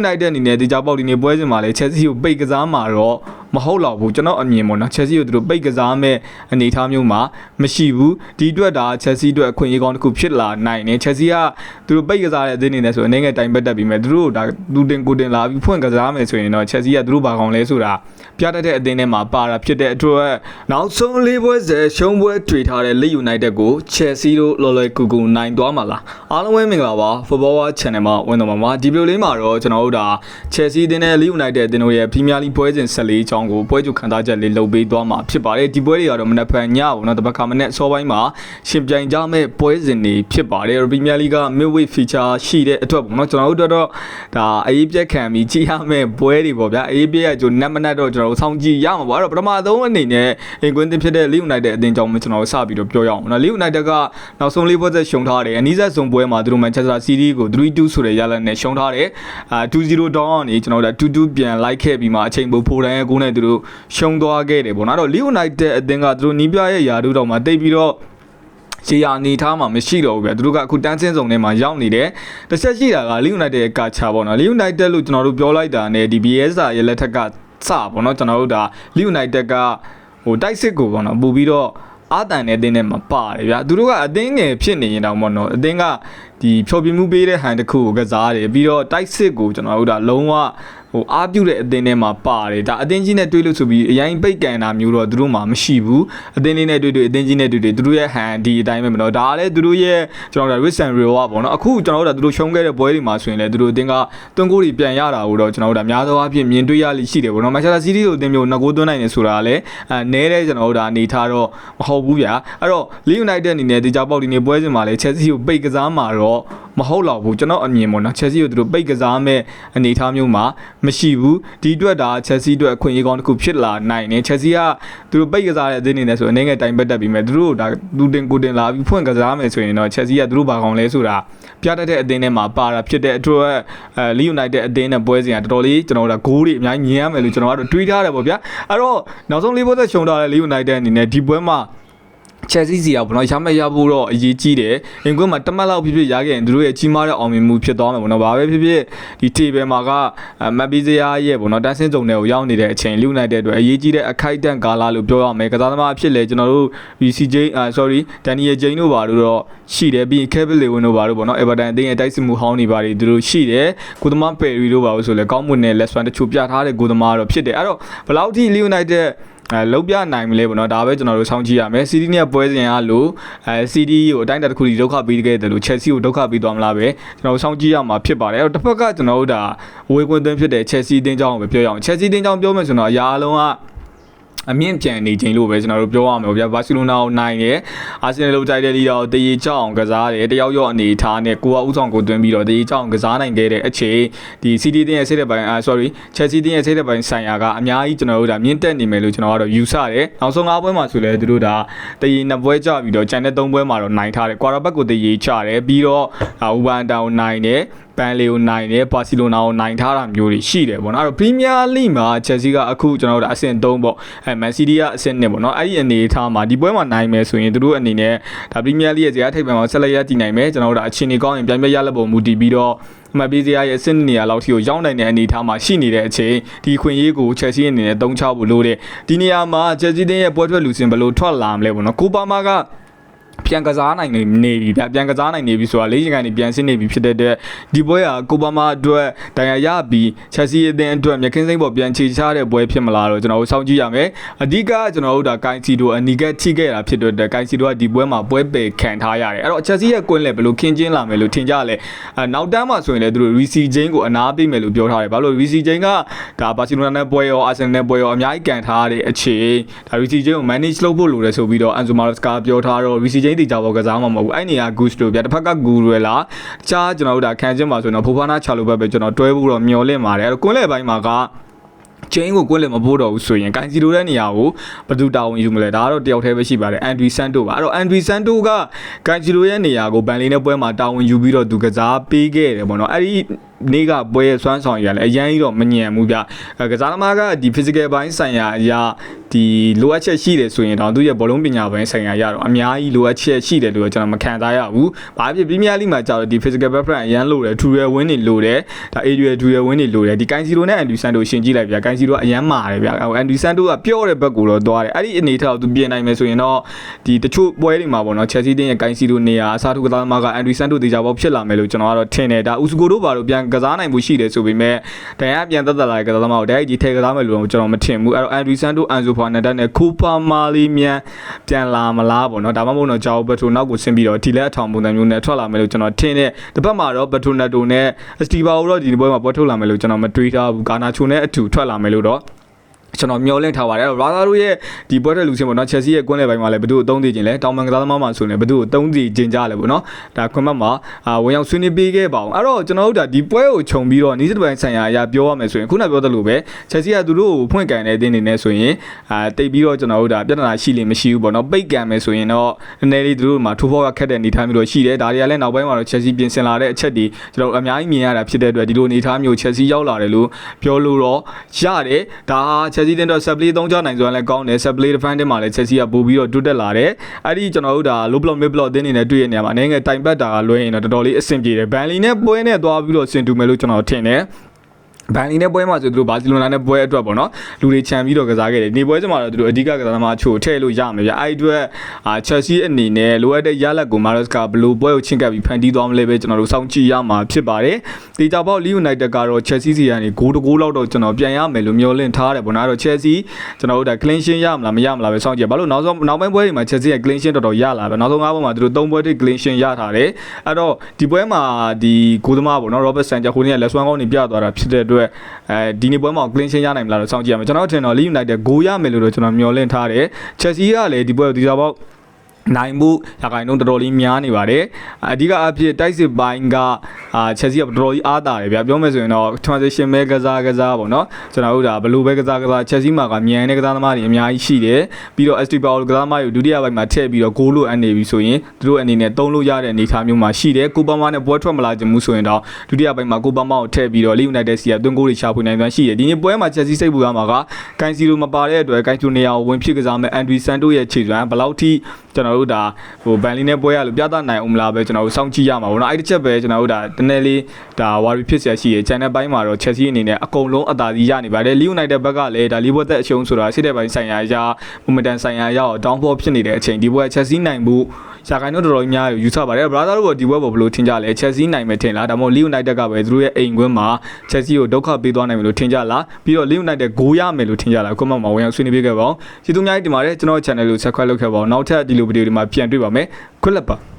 United အနေနဲ့ဒီကြောက်ပေါက်ဒီနေ့ပွဲစဉ်မှာလည်း Chelsea ကိုပိတ်ကစားမှာတော့ မဟုတ်တော့ဘူးကျွန်တော်အမြင်ပေါ့နော် Chelsea ကိုသူတို့ပိတ်ကစားမဲ့အနေအထားမျိုးမှာမရှိဘူးဒီအတွက်ဒါ Chelsea အတွက်အခွင့်အရေးကောင်းတစ်ခုဖြစ်လာနိုင်တယ် Chelsea ကသူတို့ပိတ်ကစားတဲ့အသင်းအနေနဲ့ဆိုအနေငယ်တိုင်ပတ်တက်ပြီးမဲ့သူတို့ဒါလူတင်ကိုတင်လာပြီးဖွင့်ကစားမယ်ဆိုရင်တော့ Chelsea ကသူတို့ဘာကောင်းလဲဆိုတာပြတတ်တဲ့အသင်းထဲမှာပါတာဖြစ်တဲ့အတွက်နောက်ဆုံးလေးပွဲဆက်ရှုံးပွဲတွေ့ထားတဲ့ Leeds United ကို Chelsea တို့လော်လွယ်ကူကူနိုင်သွားမှာလားအားလုံးပဲမင်္ဂလာပါ Football Watch Channel မှာဝင်တော့မှာပါဒီဗီဒီယိုလေးမှာတော့ကျွန်တော်တို့ဒါ Chelsea အသင်းနဲ့ Leeds United အသင်းတို့ရဲ့ Premier League ပွဲစဉ်14အကြောင်းကိုပွဲကြိုခံစားချက်လေးလုပ်ပေးသွားမှာဖြစ်ပါတယ်ဒီပွဲတွေကတော့မနက်ဖြန်ညပေါ့နော်တပတ်ခါမနေ့အစောပိုင်းမှာရှင်ပြိုင်ကြမဲ့ပွဲစဉ်တွေဖြစ်ပါတယ် Premier League က Midweek feature ရှိတဲ့အတွက်ပေါ့နော်ကျွန်တော်တို့တော့ဒါအရေးပြက်ခံပြီးကြည့်ရမယ့်ပွဲတွေပေါ့ဗျာအရေးပြက်ရကြိုနက်မနက်တော့ကျွန်တော်တို့စောင့်ကြည့်ရမှာပေါ့အဲ့တော့ပထမဆုံးအနေနဲ့အင်ကွင်းတင်ဖြစ်တဲ့ Leeds United အသင်းကြောင့်ကျွန်တော်တို့စပြီးတော့ပြောရအောင်နော် Leeds United ကနောက်ဆုံးလေးပွဲဆက်ရှုံးထားတယ်အနည်းဆက်ဆုံးပွဲမှာသူတို့ Manchester City ကို3-2ဆိုတဲ့ရလဒ်နဲ့ရှုံးထားတယ်အာ2-0 down ကနေကျွန်တော်တို့2-2ပြန်လိုက်ခဲ့ပြီးမှအချိန်ပိုဖိုတန်းရဲ့ဂိုးနဲ့သူတို့ရှုံးသွားခဲ့တယ်ပေါ့နော်အဲ့တော့ Leeds United အသင်းကသူတို့နီးပြရဲ့ယာတို့တော့မှတိတ်ပြီးတော့ရေယာအနေထားမှာမရှိတော့ဘူးဗျာသူတို့ကအခုတန်းစင်းစုံထဲမှာရောက်နေတယ်တစ်ချက်ရှိတာက Leeds United ရဲ့ကာချာပေါ့နော် Leeds United လို့ကျွန်တော်တို့ပြောလိုက်တာနဲ့ဒီ BSA ရဲ့လက်ထက်ကစပေါ့နော်ကျွန်တော်တို့ဒါ Leeds United ကဟိုတိုက်စစ်ကိုပေါ့နော်ပို့ပြီးတော့အာတန်တဲ့အသင်းနဲ့မပါတယ်ဗျာသူတို့ကအသင်းငယ်ဖြစ်နေရင်တောင်ပေါ့နော်အသင်းက ဒီဖြောပြမှုပေးတဲ့ဟန်တစ်ခုကိုကစားတယ်ပြီးတော့တိုက်စစ်ကိုကျွန်တော်တို့ဒါလုံးဝဟိုအားပြုတဲ့အသင်းထဲမှာပါတယ်ဒါအသင်းကြီးနဲ့တွေ့လို့ဆိုပြီးအရင်ပိတ်ကန်တာမျိုးတော့သူတို့မှာမရှိဘူးအသင်းလေးနဲ့တွေ့တွေ့အသင်းကြီးနဲ့တွေ့တွေ့သူတို့ရဲ့ဟန်ဒီအတိုင်းပဲမနော်ဒါကလည်းသူတို့ရဲ့ကျွန်တော်တို့ risk and reward ပေါ့နော်အခုကျွန်တော်တို့ကသူတို့ရှုံးခဲ့တဲ့ပွဲတွေမှာဆိုရင်လည်းသူတို့အသင်းကတွန်းကိုတွေပြန်ရတာကိုတော့ကျွန်တော်တို့ဒါများသောအားဖြင့်မြင်တွေ့ရလိရှိတယ်ပေါ့နော် Manchester City ကိုအသင်းမျိုးငကိုသွင်းနိုင်တယ်ဆိုတာကလည်းအဲနဲတဲ့ကျွန်တော်တို့ဒါအနေထားတော့မဟုတ်ဘူးဗျာအဲ့တော့ Leeds United အနေနဲ့ဒီကြောက်ပေါက်ဒီနေ့ပွဲစဉ်မှာလည်း Chelsea ကိုပိတ်ကစားမှာတော့မဟုတ်တော့ဘူးကျွန်တော်အမြင်ပေါ့နော် Chelsea ကိုသူတို့ပိတ်ကစားမဲ့အနေအထားမျိုးမှာမရှိဘူးဒီအတွက်ဒါ Chelsea အတွက်အခွင့်အရေးကောင်းတစ်ခုဖြစ်လာနိုင်တယ် Chelsea ကသူတို့ပိတ်ကစားတဲ့အသင်းအနေနဲ့ဆိုအနေငယ်တိုင်ပတ်တက်ပြီးမဲ့သူတို့ဒါလူတင်ကိုတင်လာပြီးဖွင့်ကစားမယ်ဆိုရင်တော့ Chelsea ကသူတို့ဘာကောင်းလဲဆိုတာပြတတ်တဲ့အသင်းထဲမှာပါတာဖြစ်တဲ့အတွက်အဲ Leeds United အသင်းနဲ့ပွဲစဉ်ကတော်တော်လေးကျွန်တော်တို့ကဂိုးတွေအများကြီးမြင်ရမယ်လို့ကျွန်တော်ကတော့တွေးထားတယ်ပေါ့ဗျာအဲ့တော့နောက်ဆုံးလေးပွဲသက်ရှုံထားတဲ့ Leeds United အနေနဲ့ဒီပွဲမှာ Chelsea စီကဘနော်ရမရဖို့တော့အရေးကြီးတယ်။အင်ကွင်းမှာတမတ်လောက်ဖြစ်ဖြစ်ရခဲ့ရင်သူတို့ရဲ့ကြီးမားတဲ့အောင်မြင်မှုဖြစ်သွားမယ်ဘနော်။ဘာပဲဖြစ်ဖြစ်ဒီ table မှာကမက်ဘီဇယာရဲ့ဘနော်တန်းစင်းစုံတွေကိုရောက်နေတဲ့အချိန်လူနိုင်တဲ့အတွက်အရေးကြီးတဲ့အခိုက်အတန့်ကာလလို့ပြောရမယ်။ကစားသမားအဖြစ်လဲကျွန်တော်တို့ BCJ အာ sorry Daniel Jane တို့ဘာလို့တော့ရှိတယ်ပြီးရင် Kevin Lewin တို့ဘာလို့ပေါ့နော် Everton အသင်းရဲ့တိုက်စစ်မှုဟောင်းနေပါတွေသူတို့ရှိတယ်။ကိုသမား Perry တို့ဘာလို့ဆိုလဲကောင်းမွန်တဲ့ lesson တချို့ပြထားတဲ့ကိုသမားတော့ဖြစ်တယ်။အဲ့တော့ဘယ်လောက်ထိ United အဲ လုံးပြနိုင်မလဲပေါ့နော်ဒါပဲကျွန်တော်တို့စောင့်ကြည့်ရမယ် CD နဲ့ပွဲစဉ်ကလို့အဲ CD ကိုအတိုင်းအတာတစ်ခုဒီဒုက္ခပေးခဲ့တယ်လို့ Chelsea ကိုဒုက္ခပေးသွားမလားပဲကျွန်တော်တို့စောင့်ကြည့်ရမှာဖြစ်ပါတယ်အဲ့တော့တစ်ဖက်ကကျွန်တော်တို့ဒါဝေကွင်းသွင်းဖြစ်တဲ့ Chelsea အသင်းကြောင်းကိုပဲပြောရအောင် Chelsea အသင်းကြောင်းပြောမယ်ဆိုတော့အရာအလုံးက အမြင့်ပြန်နေချိန်လို့ပဲကျွန်တော်တို့ပြောရမှာဗျာဘာစီလိုနာကိုနိုင်တယ်အာဆင်နယ်လိုတိုက်တဲ့လီတော့တရေကြောင်ကစားတယ်တယောက်ယောက်အနေထားနဲ့ကိုကဥဆောင်ကိုတွင်းပြီးတော့တရေကြောင်ကစားနိုင်ခဲ့တဲ့အချိန်ဒီ CD တင်းရဲ့စိတ်တဲ့ပိုင်းအာ sorry Chelsea တင်းရဲ့စိတ်တဲ့ပိုင်းဆိုင်ရာကအများကြီးကျွန်တော်တို့ဒါမြင့်တက်နေမယ်လို့ကျွန်တော်ကတော့ယူဆတယ်နောက်ဆုံး၅ပွဲမှာဆိုလဲသူတို့ဒါတရေနှစ်ပွဲကြပြီးတော့ကျန်တဲ့၃ပွဲမှာတော့နိုင်ထားတယ်ကွာရာဘက်ကိုတရေချတယ်ပြီးတော့ဥပန်တောင်နိုင်တယ်ပန်လီကိုနိုင်တယ်ဘာစီလိုနာကိုနိုင်ထားတာမျိုးတွေရှိတယ်ပေါ့နော်အဲ့တော့ပရီးမီးယားလိမှာချက်စီကအခုကျွန်တော်တို့အဆင့်3ပေါ့အဲမန်စီးတီးကအဆင့်1ပေါ့နော်အဲ့ဒီအနေအထားမှာဒီပွဲမှာနိုင်မယ်ဆိုရင်တို့အနေနဲ့ဒါပရီးမီးယားလိရဲ့ဇာတ်ထိပ်ပံမှာဆက်လက်ရတည်နိုင်မယ်ကျွန်တော်တို့အချင်းနေကောင်းရင်ပြန်ပြရလက်ပုံမူတည်ပြီးတော့အမှတ်ပေးစရာရဲ့အဆင့်နေရာလောက်ထိကိုရောက်နိုင်တဲ့အနေအထားမှာရှိနေတဲ့အချိန်ဒီခွင့်ရေးကိုချက်စီအနေနဲ့တုံးချဖို့လို့တဲ့ဒီနေရာမှာချက်စီတင်းရဲ့ပွဲထွက်လူစင်ဘယ်လိုထွက်လာမလဲပေါ့နော်ကိုပါမာက ပြန်ကစားနိုင်နေပြီဗျပြန်ကစားနိုင်နေပြီဆိုတာလေးချိန်ကနေပြန်ဆင်းနေပြီဖြစ်တဲ့အတွက်ဒီပွဲဟာကိုပါမာအတွက်ဒဏ်ရာရပြီးချက်စီအသင်းအတွက်မြခင်းစိမ့်ပေါ်ပြန်ခြေချတဲ့ပွဲဖြစ်မလားတော့ကျွန်တော်တို့စောင့်ကြည့်ရမယ်အဓိကကျွန်တော်တို့ဒါကိုင်စီတို့အနီကက်ထိခဲ့တာဖြစ်တဲ့အတွက်ကိုင်စီတို့ကဒီပွဲမှာပွဲပယ်ခံထားရတယ်အဲ့တော့ချက်စီရဲ့ကွင်းလည်းဘယ်လိုခင်းကျင်းလာမယ်လို့ထင်ကြလဲအဲနောက်တန်းမှာဆိုရင်လည်းသူတို့ Risi Jane ကိုအနာပေးမယ်လို့ပြောထားတယ်ဘာလို့ Risi Jane ကဒါဘာစီလိုနာနဲ့ပွဲရောအာဆင်နယ်နဲ့ပွဲရောအများကြီးကန်ထားတဲ့အခြေဒါ Risi Jane ကို manage လုပ်ဖို့လိုတယ်ဆိုပြီးတော့ Anzo Maresca ပြောထားတော့ Risi Jane တီကြဘောကစားမှာမဟုတ်ဘူးအဲ့နေရာ Goose တို့ဗျတစ်ဖက်က Guru ရလားတခြားကျွန်တော်တို့ဒါခံချင်းမှာဆိုတော့ဖိုဖာနာချာလိုဘက်ပဲကျွန်တော်တွဲဖို့တော့မျောလင့်ပါတယ်အဲ့တော့ကွင်းလေပိုင်းမှာကချင်းကိုကွင်းလည်းမပိုးတော့ဘူးဆိုရင်ကန်စီလိုတဲ့နေရာကိုဘယ်သူတာဝန်ယူမလဲဒါကတော့တယောက်တည်းပဲရှိပါတယ်အန်ဒရီဆန်တိုပါအဲ့တော့အန်ဒရီဆန်တိုကကန်စီလိုရဲ့နေရာကိုဘန်လီနဲ့ပွဲမှာတာဝန်ယူပြီးတော့သူကစားပေးခဲ့တယ်ပေါ့နော်အဲ့ဒီ နေ့ကပွဲရဲ့စွမ်းဆောင်ရည်ကလည်းအရန်ကြီးတော့မညံဘူးဗျအဲကစားသမားကဒီ physical ဘိုင်းဆိုင်ရာအရာဒီလိုအပ်ချက်ရှိတယ်ဆိုရင်တော့သူရဲ့ဘောလုံးပညာပိုင်းဆိုင်ရာရတော့အများကြီးလိုအပ်ချက်ရှိတယ်လို့ကျွန်တော်မခံစားရဘူး။ဘာဖြစ်ပရီးမီးယားလိမှာကြာတော့ဒီ physical preference အရန်လိုတယ်ထူရယ်ဝင်းနေလိုတယ်ဒါ area ထူရယ်ဝင်းနေလိုတယ်ဒီကိုင်စီလိုနဲ့အန်ဒီဆန်တိုရှင်ကြည့်လိုက်ဗျာကိုင်စီလိုကအရန်မာတယ်ဗျာအန်ဒီဆန်တိုကပြော့တဲ့ဘက်ကိုတော့သွားတယ်အဲ့ဒီအနေထားကိုသူပြင်နိုင်မယ်ဆိုရင်တော့ဒီတချို့ပွဲတွေမှာပေါ့နော် Chelsea တင်းရဲ့ကိုင်စီလိုနေရာအစားထိုးကစားသမားကအန်ဒီဆန်တိုတေချာပေါက်ဖြစ်လာမယ်လို့ကျွန်တော်ကတော့ထင်တယ်ဒါဥစကိုတို့ဘာလို့ပြန်ကစားနိုင်မှုရှိတယ်ဆိုပေမဲ့တန်ရပြန်သက်သက်လာတဲ့ကစားသမားကိုတိုက်ရိုက်ဒီထဲကစားမယ်လို့တော့ကျွန်တော်မထင်ဘူးအဲ့တော့အန်ဒီဆန်တိုအန်ဇိုဖာနက်တက်နဲ့ကူပါမာလီမြန်ပြန်လာမလားပေါ့နော်ဒါမှမဟုတ်တော့ဂျာအိုဘက်ထိုနောက်ကိုဆင်းပြီးတော့ဒီလက်အထောင်ပုံစံမျိုးနဲ့ထွက်လာမယ်လို့ကျွန်တော်ထင်တယ်တစ်ပတ်မှာတော့ဘက်ထိုနက်တိုနဲ့စတီဘာကိုတော့ဒီပွဲမှာပွဲထုတ်လာမယ်လို့ကျွန်တော်မတွေးထားဘူးကာနာချိုနဲ့အတူထွက်လာမယ်လို့တော့ ကျွန်တော်မျှော်လင့်ထားပါတယ်အဲ့တော့ Raza တို့ရဲ့ဒီပွဲတဲ့လူချင်းပေါ့နော် Chelsea ရဲ့ကွင်းလယ်ပိုင်းမှာလည်းဘယ်သူ့ကိုအသုံးသေးခြင်းလဲတောင်မန်ကစားသမားမှာဆိုရင်ဘယ်သူ့ကိုအသုံးသေးခြင်းကြလဲပေါ့နော်ဒါခွင့်မတ်မှာအာဝင်ရောက်ဆွေးနွေးပေးခဲ့ပါအောင်အဲ့တော့ကျွန်တော်တို့ဒါဒီပွဲကိုခြုံပြီးတော့နီးစပ်ပိုင်းဆိုင်ရာအရာပြောရမယ်ဆိုရင်ခုနပြောသလိုပဲ Chelsea ကသူတို့ကိုဖွင့်ကန်တဲ့အသင်းနေနဲ့ဆိုရင်အာတိတ်ပြီးတော့ကျွန်တော်တို့ဒါပြဿနာရှိလိမ့်မရှိဘူးပေါ့နော်ပိတ်ကန်မယ်ဆိုရင်တော့နည်းနည်းလေးသူတို့မှာထိုးဖောက်ကခက်တဲ့အနေအထားမျိုးတော့ရှိတယ်ဒါတွေကလည်းနောက်ပိုင်းမှာတော့ Chelsea ပြင်ဆင်လာတဲ့အချက်တွေကျွန်တော်တို့အများကြီးမြင်ရတာဖြစ်တဲ့အတွက်ဒီလိုအနေအထားမျိုး Chelsea ရောက်လာတယ်လို့ပြောလို့တော့ရတယ်ဒါဟာ Chelsea တင်တော့ set play သုံးချနိုင်စွမ်းလည်းကောင်းတယ် set play defending မှာလည်း Chelsea ကပို့ပြီးတော့တိုးတက်လာတယ်အဲ့ဒီကျွန်တော်တို့ဒါ low block mid block အသင်းနေနဲ့တွေ့ရနေရမှာအနေငယ်တိုင်ပတ်တာကလွှဲရင်တော့တော်တော်လေးအဆင်ပြေတယ်ဘန်လီနဲ့ပွဲနဲ့သွားပြီးတော့ဆင်တူမယ်လို့ကျွန်တော်ထင်တယ် ဘန်လီနဲ့ပွဲမှာဆိုသူတို့ဘာစီလိုနာနဲ့ပွဲအတွက်ပေါ့နော်လူတွေခြံပြီးတော့ကစားခဲ့တယ်နေပွဲစမှာတော့သူတို့အဓိကကစားသမားချို့ထည့်လို့ရမယ်ဗျအဲ့ဒီအတွက်အာချက်ဆီအနေနဲ့လိုအပ်တဲ့ရလက်ကိုမာရက်စ်ကဘလို့ပွဲကိုချင်းကပ်ပြီးဖန်တီးသွားမလဲပဲကျွန်တော်တို့စောင့်ကြည့်ရမှာဖြစ်ပါတယ်တေချာပေါက်လီယူနိုက်တက်ကတော့ချက်ဆီစီကနေဂိုးတကိုးလောက်တော့ကျွန်တော်ပြန်ရမယ်လို့မျှော်လင့်ထားတယ်ပေါ့နော်အဲ့တော့ချက်ဆီကျွန်တော်တို့ဒါ clean sheet ရမလားမရမလားပဲစောင့်ကြည့်ဘာလို့နောက်ဆုံးနောက်ပိုင်းပွဲတွေမှာချက်ဆီရဲ့ clean sheet တော်တော်ရလာပဲနောက်ဆုံး၅ပွဲမှာသူတို့၃ပွဲထိ clean sheet ရထားတယ်အဲ့တော့ဒီပွဲမှာဒီဂိုးသမားပေါ့နော် Robert Sanchez ခိုးနေလက်စွမ်းကောင်းနေပြသွားတာဖြစ်တဲ့အတွက်အဲဒီနေ့ပွဲမှာ clean sheet ရနိုင်မလားလို့စောင့်ကြည့်ရမယ်ကျွန်တော်ထင်တော့ Leeds United ဂိုးရမယ်လို့တော့ကျွန်တော်မျှော်လင့်ထားတယ် Chelsea ကလည်းဒီပွဲကိုဒီစားပေါက်နိုင်မှုရခိုင်နှုန်းတော်တော်လေးများနေပါတယ်အဓိကအဖြစ်တိုက်စစ်ပိုင်းက အာချက်စီကတော်တော်ကြီးအားတာတယ်ဗျာပြောမယ်ဆိုရင်တော့ transition ပဲကစားကစားပေါ့နော်ကျွန်တော်တို့ဒါဘလူးပဲကစားကစားချက်စီမှာကမြန်တဲ့ကစားသမားတွေအများကြီးရှိတယ်ပြီးတော့ ST Power ကစားသမားတွေဒုတိယပိုင်းမှာထည့်ပြီးတော့ဂိုးလို့အပ်နေပြီဆိုရင်သူတို့အနေနဲ့သုံးလို့ရတဲ့အနေအထားမျိုးမှာရှိတယ်ကိုပမာနဲ့ပွဲထွက်မလာချင်ဘူးဆိုရင်တော့ဒုတိယပိုင်းမှာကိုပမာကိုထည့်ပြီးတော့ Leeds United စီကသွင်းဂိုးတွေရှာဖွေနိုင်စွမ်းရှိတယ်ဒီနေ့ပွဲမှာချက်စီစိတ်ပူရမှာကကန်စီလိုမပါတဲ့အတွက်ကန်စီလိုနေရာကိုဝင်ဖြစ်ကစားမဲ့အန်ဒရီဆန်တိုရဲ့ခြေစွမ်းဘယ်လောက်ထိကျွန်တော်တို့ဒါဟိုဘန်လီနဲ့ပွဲရလို့ပြသနိုင်အောင်မလားပဲကျွန်တော်တို့စောင့်ကြည့်ရမှာပေါ့နော်အဲ့ဒီချက်ပဲကျွန်တော်တို့ဒါတနေ့လေးဒါဝါရီဖြစ်เสียရှိရ channel ပိုင်းမှာတော့ Chelsea အနေနဲ့အကုန်လုံးအသာစီးရနေပါတယ် Leeds United ဘက်ကလည်းဒါလီဘွတ်သက်အရှုံးဆိုတာစစ်တဲ့ပိုင်းဆိုင်ရာအရာ momentum ဆိုင်ရာအရာတော့ downfall ဖြစ်နေတဲ့အချိန်ဒီပွဲ Chelsea နိုင်မှုရှာကိုင်းတော့တော်တော်များယူဆပါတယ် brother တို့ကဒီပွဲပေါ်ဘယ်လိုထင်ကြလဲ Chelsea နိုင်မယ်ထင်လားဒါမှမဟုတ် Leeds United ကပဲသူတို့ရဲ့အိမ်ကွင်းမှာ Chelsea ကိုဒုက္ခပေးသွားနိုင်မယ်လို့ထင်ကြလားပြီးတော့ Leeds United ဂိုးရမယ်လို့ထင်ကြလားခုမှမဝင်အောင်ဆွေးနွေးပေးခဲ့ပါဦးကျေးဇူးအများကြီးတင်ပါတယ်ကျွန်တော် channel ကို subscribe လုပ်ခဲ့ပါဦးနောက်ထပ်ဒီလိုဗီဒီယိုတွေမှာပြန်တွေ့ပါမယ်ခွတ်လက်ပါ